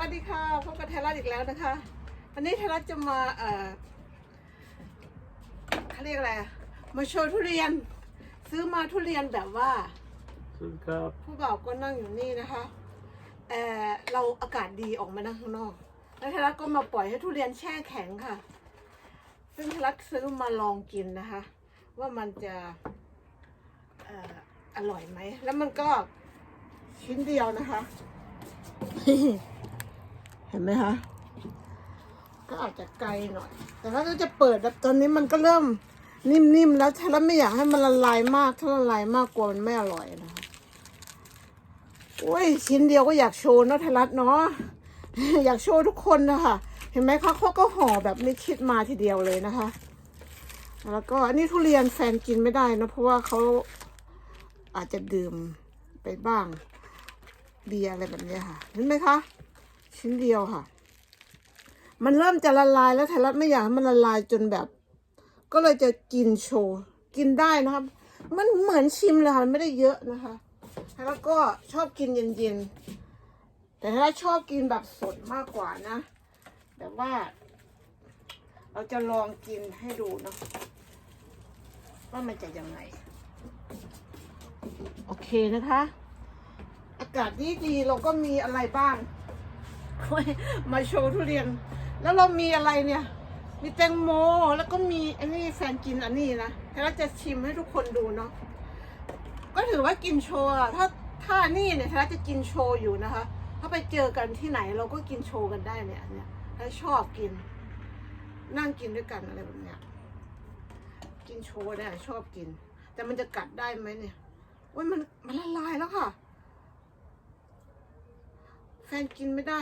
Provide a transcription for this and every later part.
วัสดีค่ะพบกับไทยรัฐอีกแล้วนะคะ วันนี้ไทยรัฐจะมาเอ่อเขาเรียกอะไรอะมาโชว์ทุเรียน ซื้อมาทุเรียนแบบว่า สวัสดีครับ ผู้บ่าวก็นั่งอยู่นี่นะคะเออเราอากาศดีออกมานั่งข้างนอก แล้วไทยรัฐก็มาปล่อยให้ทุเรียนแช่แข็งค่ะ ซึ่งไทยรัฐซื้อมาลองกินนะคะ ว่ามันจะเอ่ออร่อยไหม แล้วมันก็ชิ้นเดียวนะคะ เห็นไหมคะ ก็อาจจะไกลหน่อย แต่ถ้าเราจะเปิดแล้วตอนนี้มันก็เริ่มนิ่มๆแล้วถ้าเราไม่อยากให้มันละลายมาก ถ้าละลายมากกลัวมันไม่อร่อยนะคะโอ้ยชิ้นเดียวก็อยากโชว์นะไทยรัฐเนาะอยากโชว์ทุกคนนะคะเห็นไหมคะเขาก็ห่อแบบไม่คิดมาทีเดียวเลยนะคะ แล้วก็อันนี้ทุเรียนแฟนกินไม่ได้นะเพราะว่าเขาอาจจะดื่มไปบ้างเบียร์อะไรแบบนี้ค่ะ เห็นไหมคะ ชิ้นเดียวค่ะ มันเริ่มจะละลายแล้วไทยรัฐไม่อยากให้มันละลายจนแบบ ก็เลยจะกินโชว์กินได้นะครับ มันเหมือนชิมเลยค่ะไม่ได้เยอะนะคะแล้วก็ชอบกินเย็นๆแต่ถ้าชอบกินแบบสดมากกว่านะแต่ว่า เราจะลองกินให้ดูเนาะว่ามันจะยังไง โอเคนะคะ อากาศดีๆเราก็มีอะไรบ้าง มาโชว์ทุเรียน แล้วเรามีอะไรเนี่ย มีแตงโมแล้วก็มีอันนี้แฟนกินอันนี้นะแต่เราจะชิมให้ทุกคนดูเนาะก็ถือว่ากินโชว์ถ้าถ้านี่เนี่ยถ้าจะกินโชว์อยู่นะคะ ถ้าไปเจอกันที่ไหนเราก็กินโชว์กันได้เนี่ยเนี่ยถ้าชอบกิน นั่งกินด้วยกันอะไรแบบเนี้ยกินโชว์ได้ชอบกิน แต่มันจะกัดได้ไหมเนี่ยโอ้ยมันมันละลายแล้วค่ะ ฟนกินไม่ได้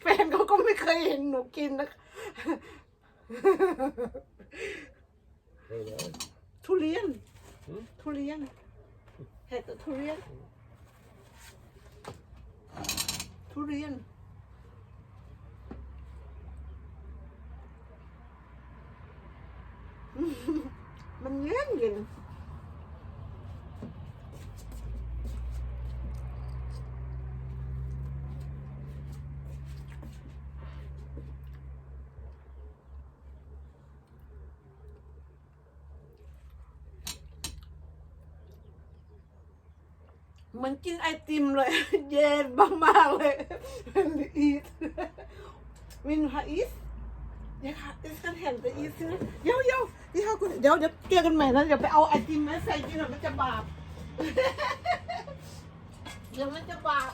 แฟนเขาก็ไม่เคยเห็นหนูกินนะ Hej där. ทุเรียน ทุเรียน เห็ดทุเรียน ทุเรียน มันเย็นเย็น เหมือนกินไอติมเลย เย็นมากๆเลยอีทมินฮาอีสเดี๋ยวค่ะดิฉันเห็นแต่อีสนะเดี๋ยวเดี๋ยวเดี๋ยวคุณเดี๋ยวเดี๋ยวเจอกันใหม่นะเดี๋ยวไปเอาไอติมมาใส่กินหน่อยมันจะบาปเดี๋ยวมันจะบาป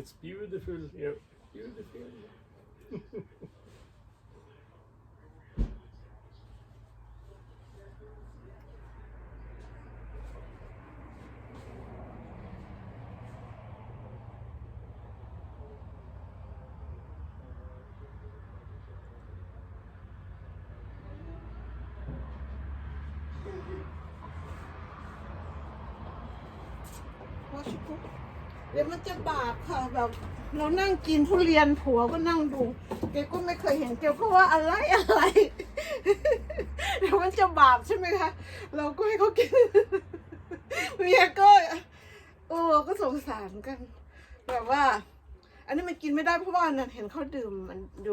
It's beautiful here. Eu Deus defenda. Lógico. เดี๋ยวมันจะบาปค่ะแบบ เรานั่งกินทุเรียนผัวก็นั่งดูแกก็ไม่เคยเห็นแกก็ว่าอะไรอะไรเดี๋ยวมันจะบาปใช่ไหมคะ เราก็ให้เขากินเมียก็โอ้ก็สงสารกัน แบบว่า อันนี้มันกินไม่ได้เพราะว่านั่นเห็นเขาดื่มมันดู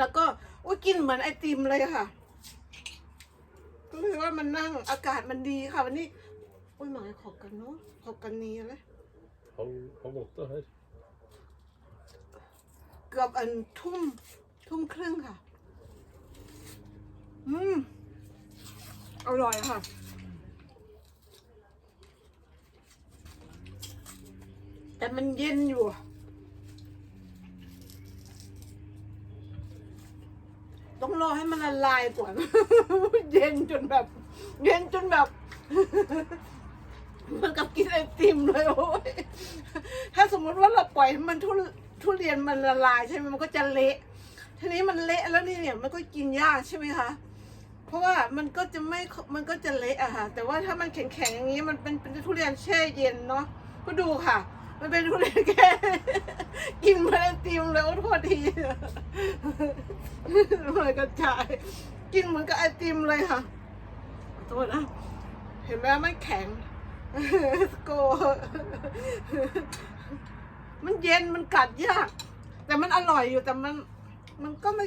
แล้วก็อุ้ยกินเหมือนไอติมเลยค่ะก็เลยว่ามันนั่งอากาศมันดีค่ะวันนี้อุ้ยหมายขอกันเนาะขอกันนี้เลย Halv, halv åtta här. เกือบอันทุ่ม ทุ่มครึ่งค่ะ อืม อร่อยค่ะ แต่มันเย็นอยู่ ต้องรอให้มันละลายก่อน เย็นจนแบบ เย็นจนแบบ เหมันกับกินไอติมเลยโอ้ยถ้าสมมติว่าเราปล่อยให้มันทุทุเรียนมันละลายใช่ไหมมันก็จะเละ ทีนี้มันเละแล้วนี่เนี่ยมันก็กินยากใช่ไหมคะ เพราะว่ามันก็จะไม่มันก็จะเละอะค่ะ แต่ว่าถ้ามันแข็งๆอย่างนี้มันเป็นเป็นทุเรียนแช่เย็นเนาะก็ดูค่ะ มันเป็นทุเรียนแค่กินมาไอติมเลยโอ้โทษทีเลยกระจายกินเหมือนกับไอติมเลยค่ะโทษนะเห็นไหมไม่แข็ง โก มันเย็นมันกัดยาก แต่มันอร่อยอยู่แต่มัน มันก็ไม่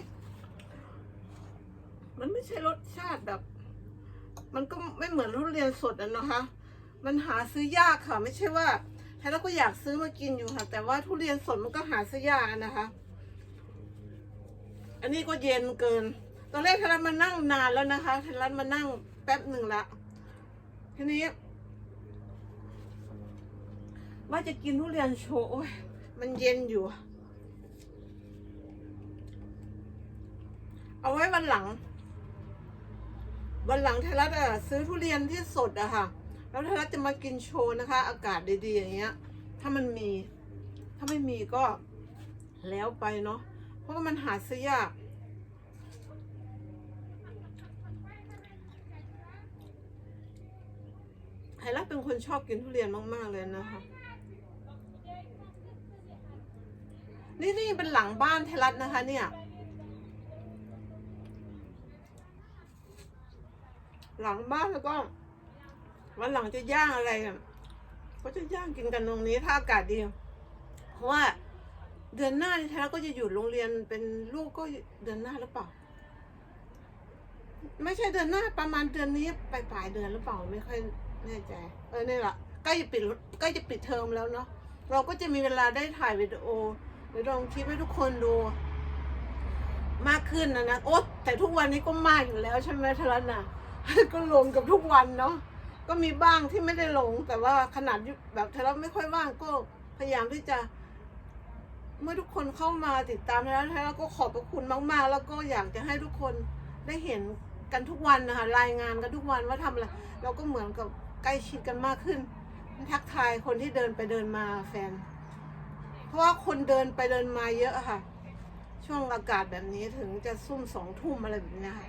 มันไม่ใช่รสชาติแบบ มันก็ไม่เหมือนทุเรียนสดอะนะคะ มันหาซื้อยากค่ะ ไม่ใช่ว่าแท้แล้วก็อยากซื้อมากินอยู่ค่ะ แต่ว่าทุเรียนสดมันก็หาซื้อยากนะคะ อันนี้ก็เย็นเกิน ตอนแรกทารันมานั่งนานแล้วนะคะทารันมานั่งแป๊บหนึ่งละทีนี้ ว่าจะกินทุเรียนโชว์โอ้ยมันเย็นอยู่ เอาไว้วันหลัง วันหลังไทยรัฐอะซื้อทุเรียนที่สดอะค่ะ แล้วไทยรัฐจะมากินโชว์นะคะ อากาศดีๆอย่างเงี้ย ถ้ามันมี ถ้าไม่มีก็แล้วไปเนาะ เพราะว่ามันหาซื้อยากไทยรัฐเป็นคนชอบกินทุเรียนมาก ๆ เลยนะคะ นี่นี่เป็นหลังบ้านไทยรัฐนะคะเนี่ย หลังบ้านแล้วก็วันหลังจะย่างอะไรก็จะย่างกินกันตรงนี้ถ้าอากาศดี เพราะว่าเดือนหน้านี่แท้ก็จะอยู่โรงเรียนเป็นลูกก็เดือนหน้าหรือเปล่า ไม่ใช่เดือนหน้าประมาณเดือนนี้ปลายปลายเดือนหรือเปล่าไม่ค่อยแน่ใจ เออเนี่ยแหละใกล้จะปิดใกล้จะปิดเทอมแล้วเนาะเราก็จะมีเวลาได้ถ่ายวิดีโอ หรือลองคลิปให้ทุกคนดู มากขึ้นนะนะโอ๊ตแต่ทุกวันนี้ก็มากอยู่แล้วใช่ไหมทรันน่ะ ก็ลงกับทุกวันเนาะก็มีบ้างที่ไม่ได้ลง แต่ว่าขนาดแบบทรันไม่ค่อยว่างก็พยายามที่จะ เมื่อทุกคนเข้ามาติดตามแล้วแล้วก็ขอบพระคุณมาก ๆ แล้วก็อยากจะให้ทุกคนได้เห็นกันทุกวันนะคะรายงานกันทุกวันว่าทำอะไรเราก็เหมือนกับใกล้ชิดกันมากขึ้น ทักทายคนที่เดินไปเดินมาแฟน เพราะว่าคนเดินไปเดินมาเยอะค่ะ ช่วงอากาศแบบนี้ถึงจะซุ่มสองทุ่มอะไรแบบนี้ค่ะ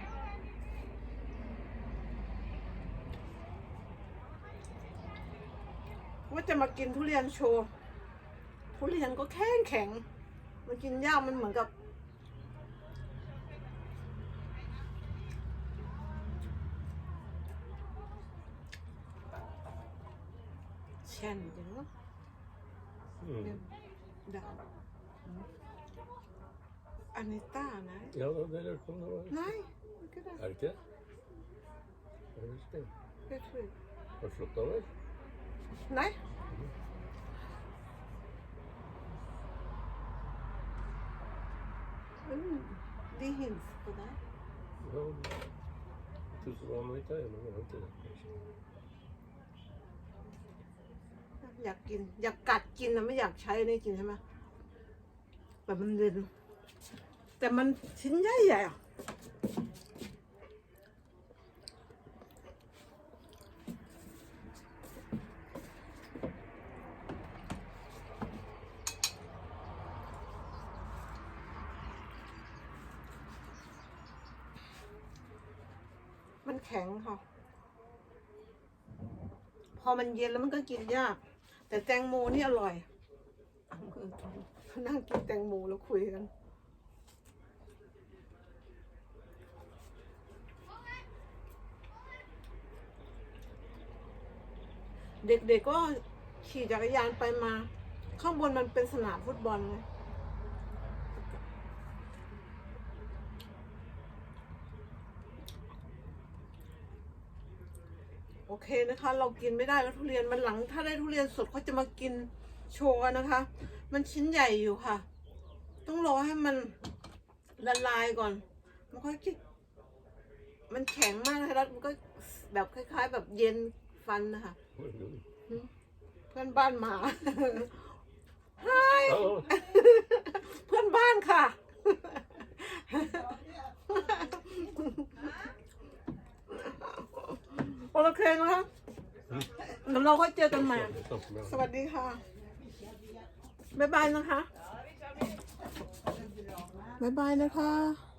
ว่าจะมากินทุเรียนโชว์ทุเรียนก็แข็งแข็ง มันกินยากมันเหมือนกับแช่นจริงวะ Mm. ดาว อันนี้ต้านะ Ja, det är kom då. นายก็ได้ Är det inte? Ja, just det. ไปช่วย Har du slått av er? ไหนอืมดีหินก็ได้ Ja. Tusen var man inte men det var inte det. อยากกิน อยากกัดกินนะไม่อยากใช้นี่กินใช่ไหมแบบมันเย็นแต่มันชิ้นใหญ่ใหญ่มันแข็งค่ะ พอมันเย็นแล้วมันก็กินยาก แต่แตงโมนี่อร่อยเอานั่งกินแตงโมแล้วคุยกันเด็กๆก็ขี่จักรยานไปมา ข้างบนมันเป็นสนามฟุตบอลไง เคนะคะ เรากินไม่ได้แล้วทุเรียนมันหลังถ้าได้ทุเรียนสดเขาจะมากินโชว์กันนะคะ มันชิ้นใหญ่อยู่ค่ะ ต้องรอให้มันละลายก่อน มันค่อยคิดมันแข็งมากนะคะแล้วมันก็แบบคล้าย ๆ แบบเย็นฟันนะคะ Oj, oj. เพื่อนบ้านมาฮาย Ja, เพื่อนบ้านค่ะ โอเคนะคะเดี๋ยวเราค่อยเจอกันใหม่ สวัสดีค่ะ บ๊ายบายนะคะ บ๊ายบายนะคะ